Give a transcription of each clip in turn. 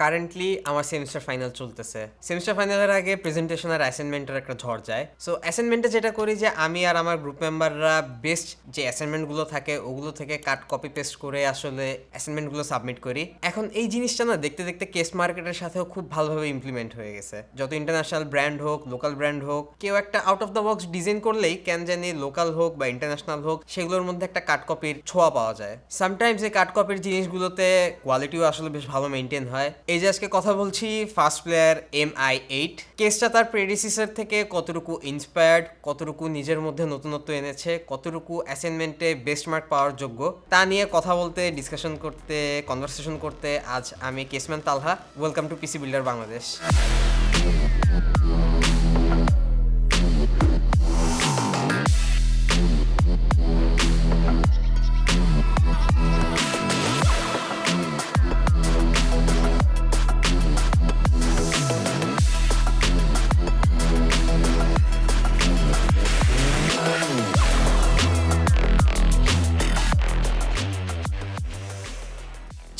Currently আমার semester final চলতেছে। Semester ফাইনালের আগে প্রেজেন্টেশন আর অ্যাসাইনমেন্টের একটা ঝড় যায়। সো অ্যাসাইনমেন্টে যেটা করি যে, আমি আর আমার গ্রুপ মেম্বাররা বেস্ট যে অ্যাসাইনমেন্টগুলো থাকে, ওগুলো থেকে কাট কপি পেস্ট করে আসলে অ্যাসাইনমেন্টগুলো সাবমিট করি। এখন এই জিনিসটা না, দেখতে দেখতে কেস মার্কেটের সাথেও খুব ভালোভাবে ইমপ্লিমেন্ট হয়ে গেছে। যত ইন্টারন্যাশনাল ব্র্যান্ড হোক লোকাল ব্র্যান্ড হোক, কেউ একটা out of the box design করলেই কেন জানি লোকাল হোক বা ইন্টারন্যাশনাল হোক, সেগুলোর মধ্যে একটা কাট কপির ছোঁয়া পাওয়া যায়। সামটাইমস এই কাট কপির জিনিসগুলোতে কোয়ালিটিও আসলে বেশ ভালো মেনটেন হয়। এই যে আজকে কথা বলছি first player M I eight কেসটা তার প্রেডিসিসার থেকে কতটুকু ইন্সপায়ার্ড কতটুকু নিজের মধ্যে নতুনত্ব এনেছে, কতটুকু অ্যাসাইনমেন্টে বেস্ট মার্ক পাওয়ার যোগ্য, তা নিয়ে কথা বলতে ডিসকাশন করতে কনভারসেশন করতে আজ আমি কেসম্যান Talha. Welcome to PC builder Bangladesh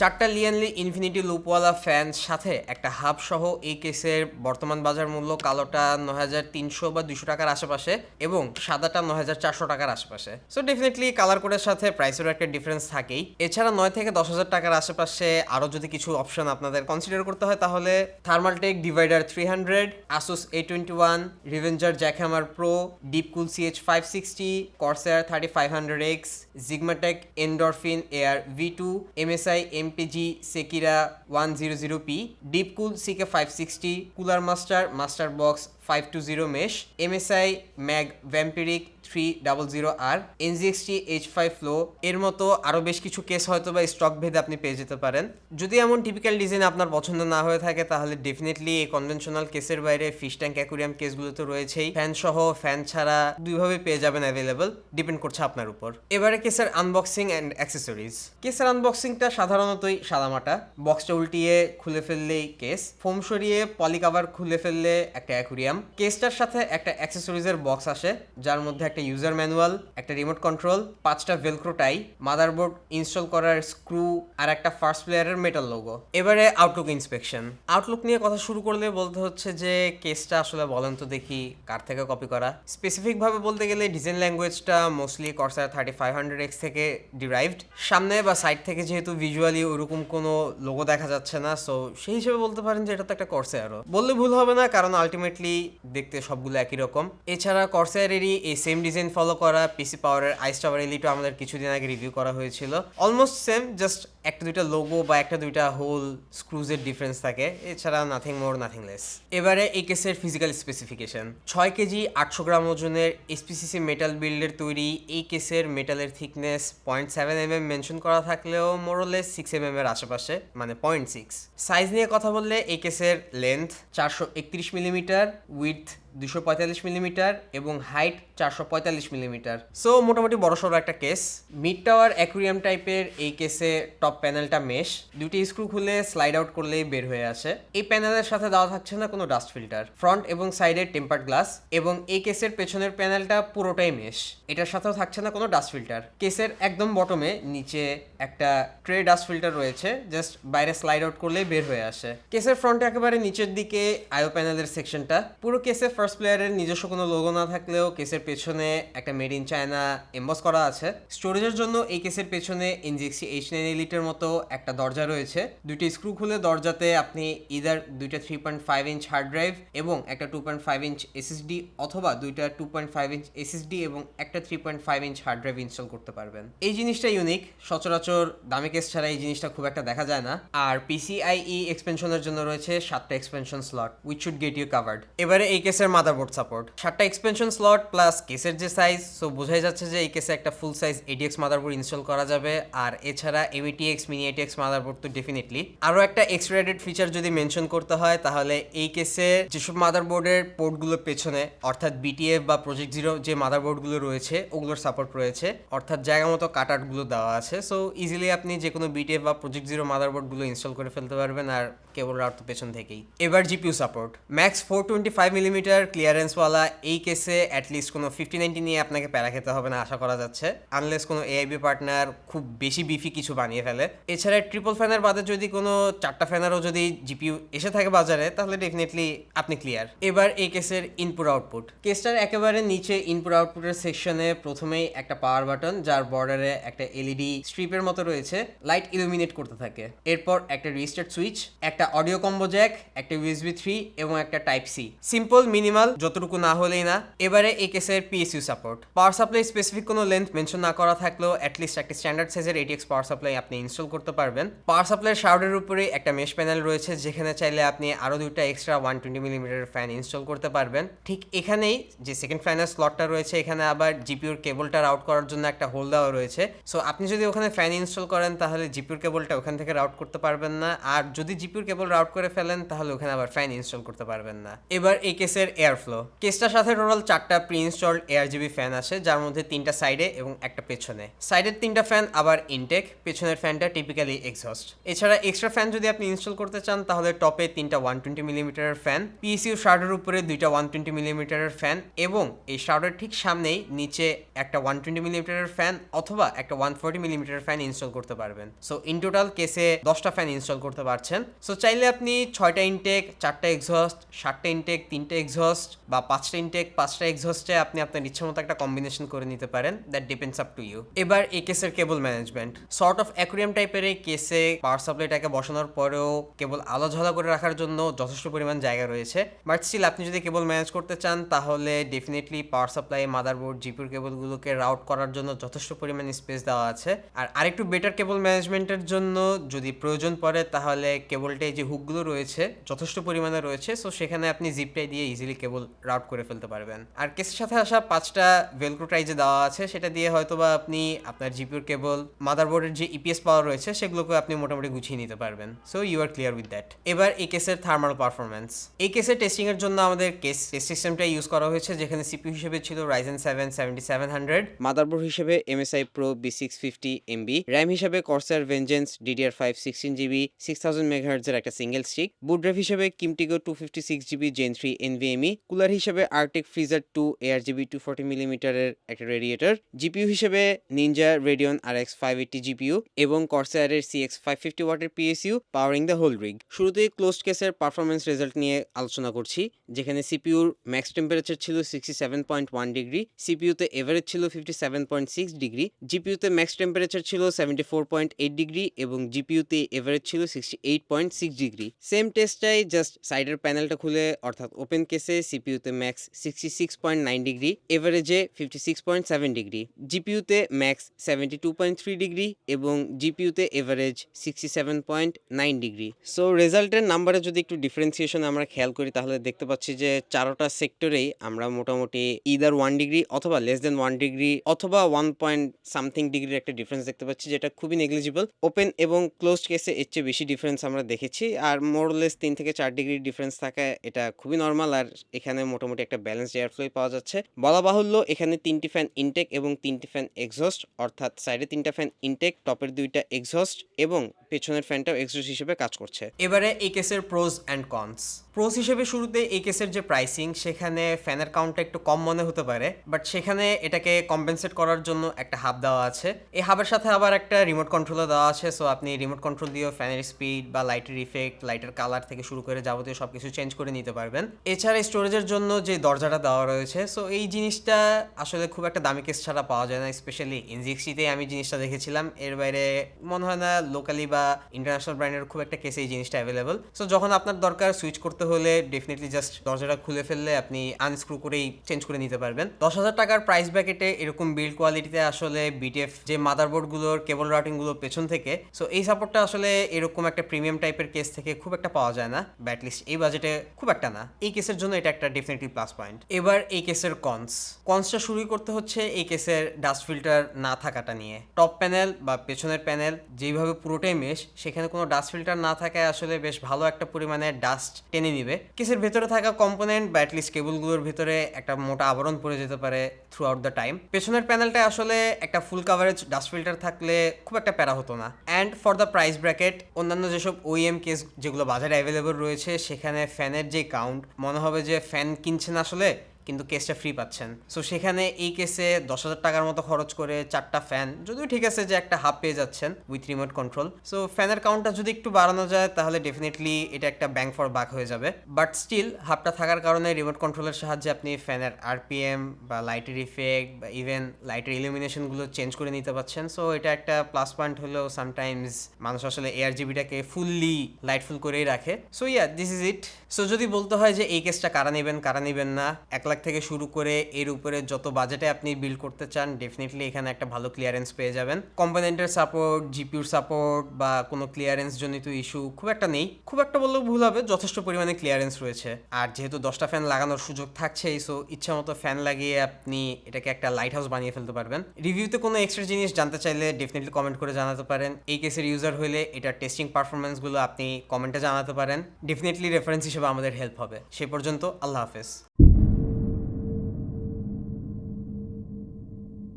চারটা লিয়ানলি ইনফিনিটি লুপওয়ালা ফ্যান সাথে একটা হাব সহ এই কেসের বর্তমান বাজার মূল্য কালোটা নয় হাজার তিনশো বা দুশো টাকার আশেপাশে এবং সাদাটা নয় হাজার চারশো টাকার আশেপাশে। সো ডেফিনেটলি কালার কোডের সাথে প্রাইসেরও একটা ডিফারেন্স থাকেই। এছাড়া নয় থেকে দশ হাজার টাকার আশেপাশে আরও যদি কিছু অপশন আপনাদের কনসিডার করতে হয় তাহলে Thermaltake divider three hundred Asus A twenty one revenger jackhammer pro deep cool CH five sixty Corsair thirty five hundred X Zigmatek Endorphin air V two MSI MPG Sekira one zero zero P DeepCool CK five sixty cooler master master box five two zero mesh MSI MAG Vampiric three double zero R NZXT H five flow এর মতো আরও বেশ কিছু case হয়তো বা stock ভেদে আপনি পেয়ে যেতে পারেন। যদি এমন টিপিক্যাল ডিজাইন আপনার পছন্দ না হয়ে থাকে, তাহলে ডেফিনেটলি এই কনভেনশনাল কেসের বাইরে ফিশ ট্যাঙ্ক অ্যাকুরিয়াম কেসগুলো তো রয়েছেই। ফ্যান সহ ফ্যান ছাড়া দুইভাবে পেয়ে যাবেন অ্যাভেলেবল ডিপেন্ড করছে আপনার উপর। এবারে কেসের আনবক্সিং অ্যান্ড অ্যাক্সেসরিজ কেসের আনবক্সিংটা সাধারণতই সাদামাটা। বক্সটা উল্টিয়ে খুলে ফেললেই কেস ফোম সরিয়ে পলি কাভার খুলে ফেললে একটা অ্যাকুরিয়াম কেসটার সাথে একটা অ্যাক্সেসরিজের বক্স আসে, যার মধ্যে একটা ইউজার ম্যানুয়াল একটা রিমোট কন্ট্রোল পাঁচটা ভেলক্রো টাই মাদারবোর্ড ইনস্টল করার স্ক্রু আর একটা ফার্স্ট প্লেয়ারের মেটাল লোগো এবারে আউটলুক ইন্সপেকশন আউটলুক নিয়ে কথা শুরু করলে বলতে হচ্ছে যে, কেসটা আসলে বলেন তো দেখি কার থেকে কপি করা। স্পেসিফিকভাবে বলতে গেলে design ল্যাঙ্গুয়েজটা mostly Corsair thirty five hundred X থেকে ডিরাইভড সামনে বা সাইড থেকে যেহেতু ভিজুয়ালি ওরকম কোনো লোগো দেখা যাচ্ছে না সো সেই হিসেবে বলতে পারেন যে এটা তো একটা কর্সায়ারও বললে ভুল হবে না, কারণ আলটিমেটলি দেখতে সবগুলো একই রকম। এছাড়া কর্সায়ারেরই এই সেম ডিজাইন ফলো করা পিসি পাওয়ারের আইস টাওয়ার এলিটো আমাদের কিছুদিন আগে রিভিউ করা হয়েছিল। অলমোস্ট সেম জাস্ট একটা দুইটা লোগো বা একটা দুইটা হোল স্ক্রুজের ডিফারেন্স থাকে। এছাড়া নাথিং মোর নাথিং লেস এবারে এই কেসের ফিজিক্যাল স্পেসিফিকেশন ছয় কেজি, আটশো গ্রাম ওজনের এসপিসিসি মেটাল বিল্ডের তৈরি এই কেসের মেটালের thickness point seven M M mention করা থাকলেও মোরলেস সিক্স এম এম এর আশেপাশে মানে পয়েন্ট সিক্স সাইজ নিয়ে কথা বললে এই কেসের লেন্থ চারশো একত্রিশ মিলিমিটার উইথ দুশো পঁয়তাল্লিশ মিলিমিটার এবং হাইট চারশো পঁয়তাল্লিশ মিলিমিটার। সো মোটামুটি বড় বড়সড় একটা কেস। মিড টাওয়ার অ্যাকুরিয়াম টাইপের এই কেসে টপ প্যানেলটা মেশ দুটি স্ক্রু খুলে স্লাইড আউট করলেই বের হয়ে আসে। এই প্যানেলের সাথে দেওয়া থাকছে না কোনো ডাস্ট ফিল্টার ফ্রন্ট এবং সাইডের টেম্পার্ড গ্লাস এবং এই কেসের পেছনের প্যানেলটা পুরোটাই মেশ এটার সাথেও থাকছে না কোনো ডাস্ট ফিল্টার কেসের একদম বটমে নিচে একটা ট্রে ডাস্ট ফিল্টার রয়েছে। জাস্ট বাইরে স্লাইড আউট করলেই বের হয়ে আসে। কেসের ফ্রন্টে একেবারে নিচের দিকে আয়ো প্যানেলের সেকশনটা পুরো কেসে ফার্স্ট প্লেয়ারের নিজস্ব কোনো লোগো না থাকলেও কেসের পেছনে একটা মেড ইন চায়না এম্বস করা আছে। স্টোরেজের জন্য এই কেসের পেছনে এনজিএক্সি এইচ নাইন এলিটের মতো একটা দরজা রয়েছে। দুইটি স্ক্রু খুলে দরজাতে আপনি ইদার দুইটা three point five inch hard drive এবং একটা two point five inch SSD অথবা দুইটা two point five inch SSD এবং একটা three point five inch hard drive install করতে পারবেন। এই জিনিসটা ইউনিক সচরাচর দামি কেস ছাড়া এই জিনিসটা খুব একটা দেখা যায় না। আর পিসিআইই এক্সপেনশনের জন্য রয়েছে সাতটা expansion slot which should get you covered এবারে এই কেসের মাদারবোর্ড সাপোর্ট সাতটা এক্সপেনশন স্লট প্লাস কেসের যে সাইজ সো বোঝাই যাচ্ছে যে এই কেসে একটা full size ATX motherboard install করা যাবে। আর এছাড়া M ATX mini ATX motherboard তো ডেফিনেটলি আরও একটা এক্সট্রাডেড ফিচার যদি মেনশন করতে হয়, তাহলে এই কেসে যেসব মাদারবোর্ডের পোর্টগুলোর পেছনে, অর্থাৎ বিটিএফ বা প্রজেক্ট জিরো যে মাদারবোর্ডগুলো রয়েছে, ওগুলোর সাপোর্ট রয়েছে, অর্থাৎ জায়গা মতো কাটারগুলো দেওয়া আছে। সো ইজিলি আপনি যে কোনো বিটিএফ বা প্রজেক্ট জিরো মাদারবোর্ডগুলো ইনস্টল করে ফেলতে পারবেন, আর কেবল রাউট পেছন থেকেই। এবার GPU support max four twenty five millimetre litre ক্লিয়ারেন্সওয়ালা এই কেসে অ্যাটলিস্ট কোনো ফিফটি নাইনটি নিয়ে আপনাকে প্যারা খেতে হবে না, আশা করা যাচ্ছে। আনলেস কোনো এআইবি পার্টনার খুব বেশি বিফি কিছু বানিয়ে ফেলে। এছাড়া ট্রিপল ফ্যানের বাদে যদি কোনো চারটা ফ্যানেরও যদি জিপিইউ এসে থাকে বাজারে, তাহলে ডেফিনেটলি আপনি ক্লিয়ার এবার এই কেসের ইনপুট আউটপুট কেসটার একেবারে নিচে ইনপুট আউটপুটের সেকশনে প্রথমেই একটা পাওয়ার বাটন যার বর্ডারে একটা এলইডি স্ট্রিপের মতো রয়েছে লাইট ইলুমিনেট করতে থাকে। এরপর একটা রিস্টার্ট সুইচ একটা অডিও কম্বো জ্যাক একটা ইউএসবি থ্রি এবং একটা টাইপ সি সিম্পল মিনিমাল যতটুকু না হলেই না। এবারে এই কেসের PSU support power supply specific কোনো লেন্থ মেনশন না করা থাকলেও অ্যাটলিস্ট একটা স্ট্যান্ডার্ড সাইজের এটিএক্স পাওয়ার সাপ্লাই আপনি ইনস্টল করতে পারবেন। পাওয়ার সাপ্লাইয়ের শাউডের উপরে একটা মেশ প্যানেল রয়েছে, যেখানে চাইলে আপনি আরও দুইটা extra one twenty millimetre fan install করতে পারবেন। ঠিক এখানেই যে সেকেন্ড ফ্যানের স্লটটা রয়েছে, এখানে আবার জিপিউর কেবলটা রাউট করার জন্য একটা হোল দেওয়া রয়েছে। সো আপনি যদি ওখানে ফ্যান ইনস্টল করেন, তাহলে জিপিউর কেবলটা ওখান থেকে রাউট করতে পারবেন না। আর যদি জিপিউর কেবল রাউট করে ফেলেন, তাহলে ওখানে আবার ফ্যান ইনস্টল করতে পারবেন না। এবার এই কেসের এয়ার ফ্লো কেসটার সাথে টোটাল চারটা pre installed ARGB fan আছে, যার মধ্যে তিনটা সাইডে এবং একটা পেছনে। সাইডের তিনটা ফ্যান আবার ইনটেক পেছনের ফ্যানটা টিপিক্যালি এক্সস্ট এছাড়া এক্সট্রা ফ্যান যদি আপনি ইনস্টল করতে চান, তাহলে টপে তিনটা ওয়ান টোয়েন্টি মিলিমিটারের ফ্যান পিএসইউ শার্টের উপরে দুইটা ওয়ান টোয়েন্টি মিলিমিটারের ফ্যান এবং এই শার্টের ঠিক সামনেই নিচে একটা ওয়ান টোয়েন্টি মিলিমিটারের ফ্যান অথবা একটা ওয়ান ফোর্টি মিলিমিটারের ফ্যান ইনস্টল করতে পারবেন। সো ইন টোটাল কেসে দশটা ফ্যান ইনস্টল করতে পারছেন। সো চাইলে আপনি ছয়টা ইনটেক চারটা এক্সস্ট সাতটা ইনটেক তিনটে এক্সস্ট বা পাঁচটা ইনটেক পাঁচটা এক্সস্টে আপনি আপনার ইচ্ছে মতো একটা কম্বিনেশন করে নিতে পারেন that depends up to you এবার এই কেসের cable management sort of aquarium টাইপের এই কেসে পাওয়ার সাপ্লাইটাকে বসানোর পরেও কেবল আলো ঝালা করে রাখার জন্য যথেষ্ট পরিমাণ জায়গা রয়েছে। বাট স্টিল আপনি যদি কেবল ম্যানেজ করতে চান, তাহলে ডেফিনেটলি পাওয়ার সাপ্লাই মাদারবোর্ড জিপির কেবলগুলোকে রাউট করার জন্য যথেষ্ট পরিমাণ স্পেস দেওয়া আছে। আর আরেকটু বেটার কেবল ম্যানেজমেন্টের জন্য যদি প্রয়োজন পড়ে, তাহলে কেবলটাই যে হুকগুলো রয়েছে, যথেষ্ট পরিমাণে রয়েছে। সো সেখানে আপনি জিপটাই দিয়ে ইজিলি কেবল রাউট করে ফেলতে পারবেন। আর কেসের সাথে আসা পাঁচটা ভেলক্রো টাই দেওয়া আছে, সেটা দিয়ে হয়তো বা আপনি আপনার জিপিউর কেবল মাদারবোর্ডের যে ইপিএস পাওয়ার রয়েছে সেগুলোকে আপনি মোটামুটি গুছিয়ে নিতে পারবেন। So you are clear with that এবার এই কেসের থার্মাল পারফরমেন্স এই কেসের টেস্টিং এর জন্য আমাদের কেস টেস্ট সিস্টেমটা ইউজ করা হয়েছে, যেখানে সিপিইউ হিসেবে ছিল Ryzen seven seventy seven hundred motherboard হিসেবে MSI pro B six fifty MB RAM হিসেবে Corsair Vengeance DDR five sixteen GB six thousand মেগাহার্জের একটা সিঙ্গেল স্টিক বুট ড্রাইভ হিসেবে Kimtigo two fifty six GB gen three NVMe cooler হিসেবে Arctic freezer two ARGB two forty মিলিমিটারের একটা radiator GPU হিসেবে ninja Radeon R X five eighty GPU এবং কর্সারের C X five fifty ওয়াটের PSU powering the whole rig শুরুতেই closed কেসের performance result নিয়ে আলোচনা করছি, যেখানে সিপিউর ম্যাক্স টেম্পারেচার ছিল sixty seven point one degree সিপিইউতে average ছিল fifty seven point six degree জিপিইউতে max temperature ছিল seventy four point eight degree এবং জিপিইউতে এভারেজ ছিল sixty eight point six degree same টেস্টটাই just সাইডের প্যানেলটা খুলে, অর্থাৎ ওপেন কেসে সিপিইউতে max sixty six point nine degree এভারেজে fifty six point seven degree জিপিউতে max seventy two point three degree এবং জিপিউতে average sixty seven point nine degree so রেজাল্টের নাম্বারে যদি একটু ডিফারেন্সিয়েশন আমরা খেয়াল করি, তাহলে দেখতে পাচ্ছি যে চারোটা সেক্টরেই আমরা মোটামুটি ইদার ওয়ান ডিগ্রি অথবা লেস দেন ওয়ান ডিগ্রি অথবা ওয়ান পয়েন্ট সামথিং ডিগ্রির একটা ডিফারেন্স দেখতে পাচ্ছি, যেটা খুবই নেগলিজিবল ওপেন এবং ক্লোজড কেসে এর চেয়ে বেশি ডিফারেন্স আমরা দেখেছি। আর মোরলেস তিন থেকে চার ডিগ্রি ডিফারেন্স থাকা এটা খুবই নর্মাল আর এখানে মোটামুটি একটা ব্যালেন্স এয়ার ফ্লো পাওয়া যাচ্ছে। বলা বাহুল্য, এখানে তিনটি ফ্যান ইনটেক এবং তিনটি ফ্যান এক্সস্ট অর্থাৎ সাইডে তিনটা ফ্যান ইনটেক টপের দুইটা এক্সস্ট এবং পেছনের ফ্যানটাও এক্সস্ট হিসেবে কাজ করছে। এবারে এই কেসের প্রোজ অ্যান্ড কনস প্রোজ হিসেবে শুরুতে এই কেসের যে প্রাইসিং সেখানে ফ্যানের কাউন্টটা একটু কম মনে হতে পারে বাট সেখানে এটাকে কম্পেনসেট করার জন্য একটা হাব দেওয়া আছে। এই হাবের সাথে আবার একটা রিমোট কন্ট্রোলও দেওয়া আছে সো আপনি রিমোট কন্ট্রোল দিয়েও ফ্যানের স্পিড বা লাইটের ইফেক্ট লাইটের কালার থেকে শুরু করে যাবতীয় সব কিছু চেঞ্জ করে নিতে পারবেন। এছাড়া স্টোরেজের জন্য যে দরজাটা দেওয়া রয়েছে সো এই জিনিসটা আসলে খুব একটা দামি কেস ছাড়া পাওয়া যায় না স্পেশালি এনজিএক্সিতে আমি জিনিসটা দেখেছিলাম। এর বাইরে মনে হয় না লোকালি বা ইন্টারন্যাশনাল ব্র্যান্ডের খুব একটা কেসে এই জিনিসটা অ্যাভেলেবল সো যখন আপনার দরকার সুইচ করতে হলে ডেফিনেটলি জাস্ট দরজাটা খুলে ফেললে আপনি আনস্ক্রু করেই চেঞ্জ করে নিতে পারবেন। দশ হাজার টাকার প্রাইস ব্যাকেটে এরকম বিল্ড কোয়ালিটিতে আসলে বিটিএফ যে মাদারবোর্ডগুলোর কেবল রাউটিংগুলো পেছন থেকে সো এই সাপোর্টটা আসলে এরকম একটা প্রিমিয়াম টাইপের কেস থেকে খুব একটা পাওয়া যায় না ব্যাটলিস্ট এই বাজেটে খুব একটা না। এই কেসের জন্য এটা একটা ডেফিনেটলি প্লাস পয়েন্ট এবার এই কেসের কনস কনসটা শুরু করতে হচ্ছে এই কেসের ডাস্ট ফিল্টার না থাকাটা নিয়ে। টপ প্যানেল বা পেছনের প্যানেল যেইভাবে পুরোটাই মেশ সেখানে কোনো ডাস্ট ফিল্টার না থাকায় আসলে বেশ ভালো একটা পরিমাণে ডাস্ট টেনে নিবে। কেসের ভেতরে থাকা কম্পোনেন্ট বা অ্যাটলিস্ট কেবলগুলোর ভিতরে একটা মোটা আবরণ পড়ে যেতে পারে থ্রু আউট দ্য টাইম পেছনের প্যানেলটা আসলে একটা ফুল কাভারেজ ডাস্ট ফিল্টার থাকলে খুব একটা প্যারা হতো না। And for the price bracket অন্যান্য যেসব ওইএম কেস যেগুলো বাজারে অ্যাভেলেবল রয়েছে, সেখানে ফ্যানের যে কাউন্ট মনে হবে যে যে ফ্যান কিনছেন আসলে কিন্তু কেসটা ফ্রি পাচ্ছেন। সো সেখানে এই কেসে দশ হাজার টাকার মতো খরচ করে চারটা ফ্যান যদিও ঠিক আছে যে একটা হাফ পেয়ে যাচ্ছেন উইথ রিমোট কন্ট্রোল সো ফ্যানের কাউন্টটা যদি একটু বাড়ানো যায়, তাহলে ডেফিনেটলি এটা একটা ব্যাংক ফর বাক হয়ে যাবে। বাট স্টিল হাফটা থাকার কারণে রিমোট কন্ট্রোলের সাহায্যে আপনি ফ্যানের আরপিএম বা লাইটের ইফেক্ট বা ইভেন লাইটের ইলিমিনেশনগুলো চেঞ্জ করে নিতে পারছেন সো এটা একটা প্লাস পয়েন্ট হলেও সামটাইমস মানুষ আসলে এআর জিবিটাকে ফুললি লাইটফুল করেই রাখে। So yeah this is it so যদি বলতে হয় যে এই কেসটা কারা নেবেন কারা নেবেন না, এক লাখ থেকে শুরু করে এর উপরে যত বাজেটে আপনি বিল্ড করতে চান ডেফিনেটলি এখানে একটা ভালো ক্লিয়ারেন্স পেয়ে যাবেন। কম্পোনেন্টের সাপোর্ট জিপিউর সাপোর্ট বা কোনো ক্লিয়ারেন্স জনিত ইস্যু খুব একটা নেই। খুব একটা বললেও ভুল হবে, যথেষ্ট পরিমাণে ক্লিয়ারেন্স রয়েছে। আর যেহেতু দশটা ফ্যান লাগানোর সুযোগ থাকছেই সো ইচ্ছা মতো ফ্যান লাগিয়ে আপনি এটাকে একটা লাইট হাউস বানিয়ে ফেলতে পারবেন। রিভিউতে কোনো এক্সট্রা জিনিস জানতে চাইলে ডেফিনেটলি কমেন্ট করে জানাতে পারেন। এই কেসের ইউজার হলে এটার টেস্টিং পারফরমেন্সগুলো আপনি কমেন্টে জানাতে পারেন। ডেফিনেটলি রেফারেন্স হিসেবে আমাদের হেল্প হবে। সে পর্যন্ত আল্লাহ হাফেজ।